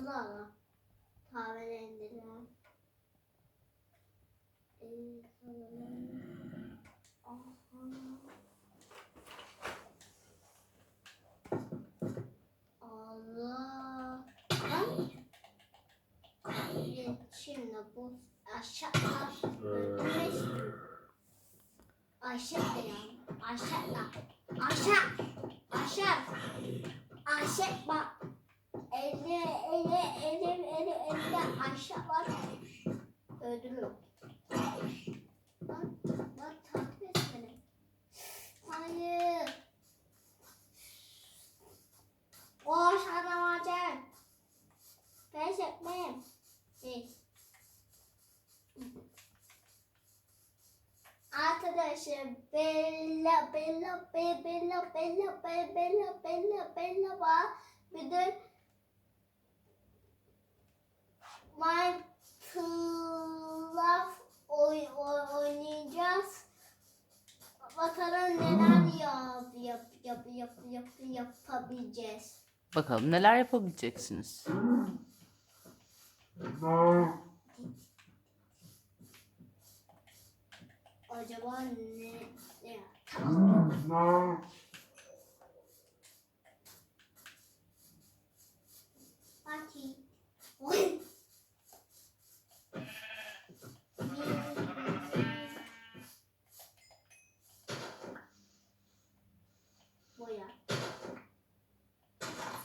Altılı ala. Ee, Aha. Allah. Ay. Şimdi bu aşağı aşağı aşağı aşağı aşağı aşağı aşağı bak eli eli eli eli eli aşağı bak öldürüyor. Lan lan takip et beni. Hayır. O aşağıda varacak. Ben çekmeyeyim. Değil. Arkadaşlar Bella Bella Bella Bella Bella Bella Bella Bella var. Bir de Minecraft oy, oy, oynayacağız. Bakalım neler yap yap yap yap yap yapabileceğiz. Bakalım neler yapabileceksiniz. Acaba ne ne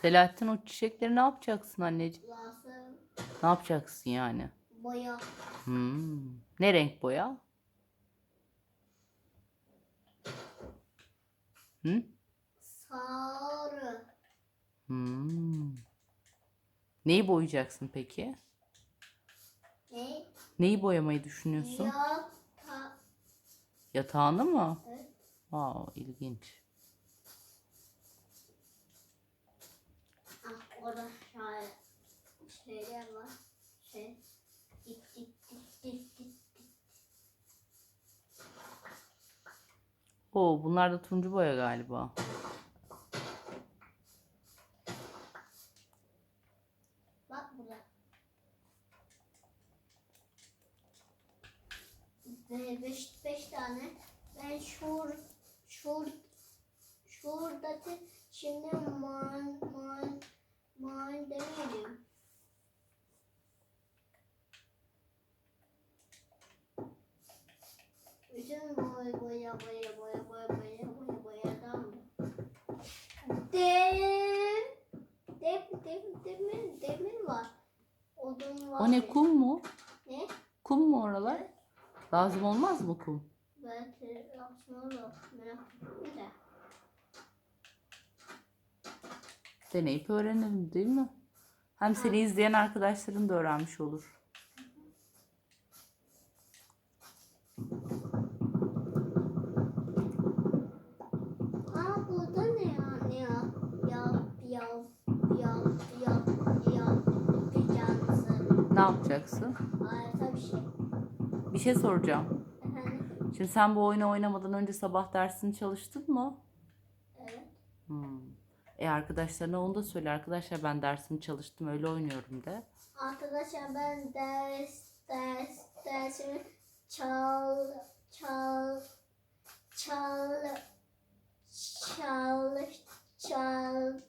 Selahattin o çiçekleri ne yapacaksın anneciğim? Lazım. Ne yapacaksın yani? Boya. Hmm. Ne renk boya? Hı? Sarı. Hmm. Neyi boyayacaksın peki? Ne? Neyi boyamayı düşünüyorsun? Yata. Yatağını mı? Evet. Wow, ilginç. Oo, bunlar da turuncu boya galiba. Bak burada. Ve beş, beş tane. Ben şur, şur, şuradaki şimdi man, man, man demeyelim. Bütün boya boya boya Dem, dem, dem, demir, demir var. Odun var. O ne kum mu? Ne? Kum mu oralar? Evet. Lazım olmaz mı kum? Belki yapsın olur. Merak etme de. Deneyip öğrenelim değil mi? Hem seni izleyen arkadaşların da öğrenmiş olur. Ne yapacaksın? Harika bir şey. Bir şey soracağım. Efendim? Şimdi sen bu oyunu oynamadan önce sabah dersini çalıştın mı? Evet. Hmm. E arkadaşlarına onu da söyle. Arkadaşlar ben dersimi çalıştım öyle oynuyorum de. Arkadaşlar ben ders ders dersimi çal çal çal çalış çal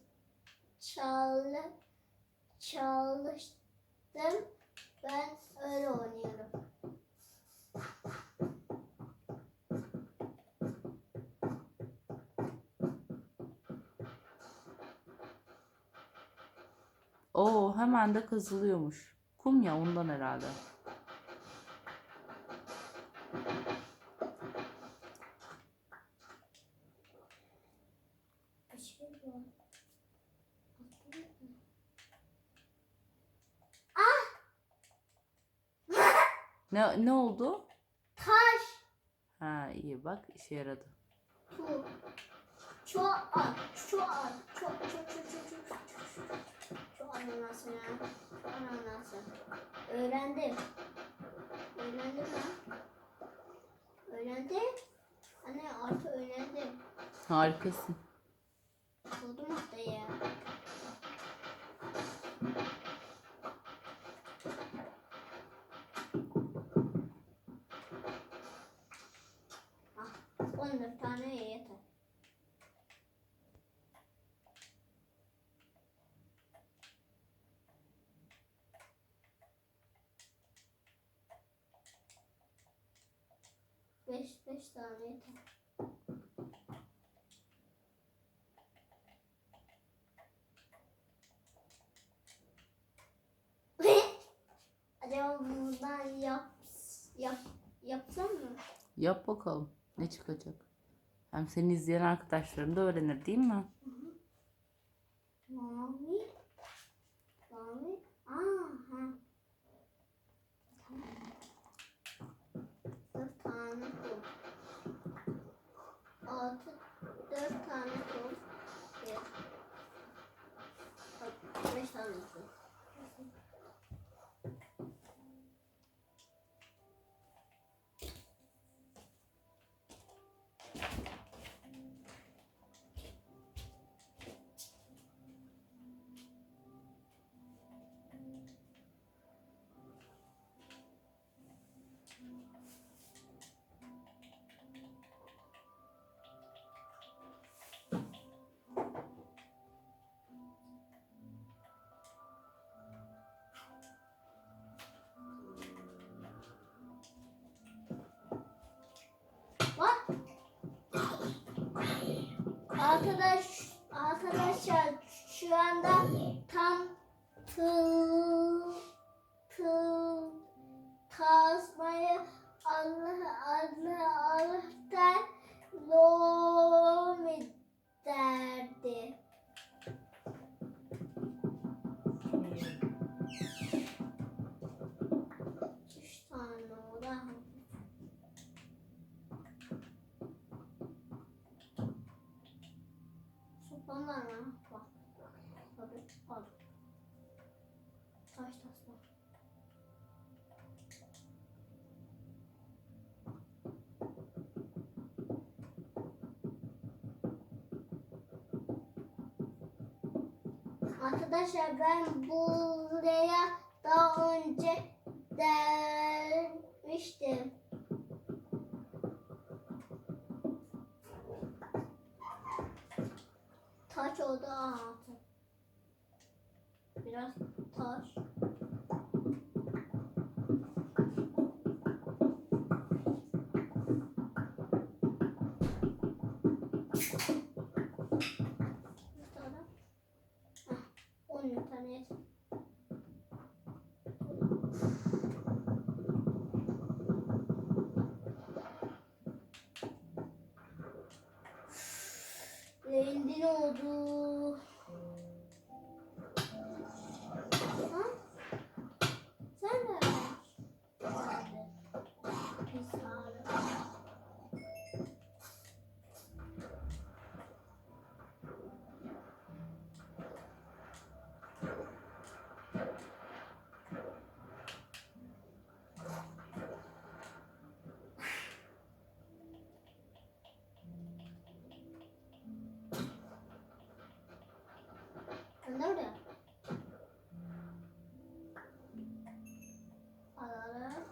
çal çalıştım. Ben öyle oynuyorum. Oo hemen de kazılıyormuş. Kum ya ondan herhalde. Bir Ne, ne oldu? Taş. Ha iyi bak işe yaradı. Çok. Çok. Çok. Çok. Çok. Çok. Çok çok çok anlamazsın ya. Çok anlamazsın. Öğrendim. Öğrendim ben. Öğrendim. Anne artık öğrendim. Harikasın. 5 5 tane yeter. Acaba bundan yap, yap, yapsam mı? Yap bakalım. Ne çıkacak? Hem seni izleyen arkadaşlarım da öğrenir değil mi? Hı hı. Mavi. Dört tane kol. Bir. Beş tane kol. Bak. Arkadaşlar Taş tasma. Arkadaşlar ben buraya daha önce gelmiştim. Taş oldu altı. Biraz taş. Rengin oldu. Ha? Sen de ver. Hadi. Bir sarı. Sen de oraya. Alalım.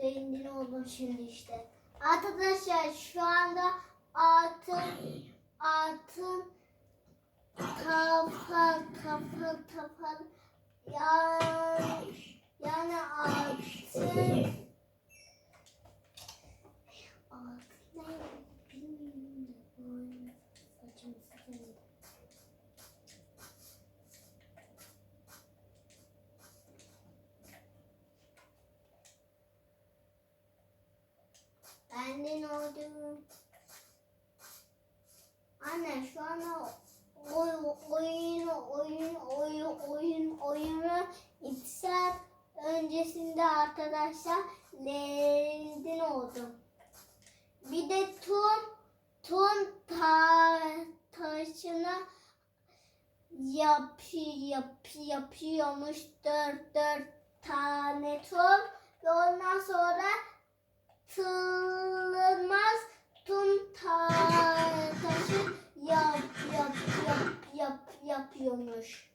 Zengin oldum şimdi işte. Arkadaşlar şu anda altın altın kafa kafa kafa yani yani altın Benden oldu. Anne şu anda oy, oyun oyun oyun oyun oyunu iki saat öncesinde arkadaşlar Leydin oldu. Bir de Tom Tom ta, taşına yap, yap, yapıyormuş dört dört tane Tom ve ondan sonra tılmaz tüm ta taşı yap yap yap yap yapıyormuş.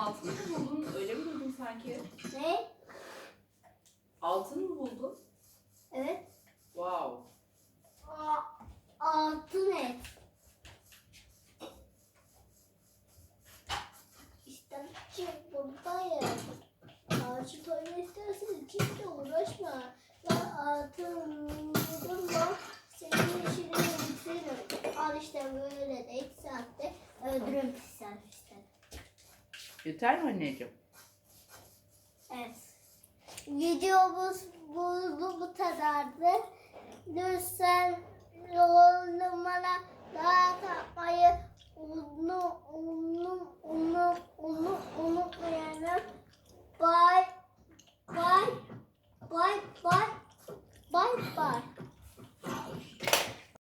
Altını mı buldun? Öyle mi buldun sanki? Ne? Altın mı buldun? Evet. Yeter mi anneciğim? Evet. Videomuz bu, bu, bu kadardı. Lütfen yorumlara like atmayı unut, unut, unut, unut, unutmayalım. Bye. Bye. Bye. Bye. Bye. Bye.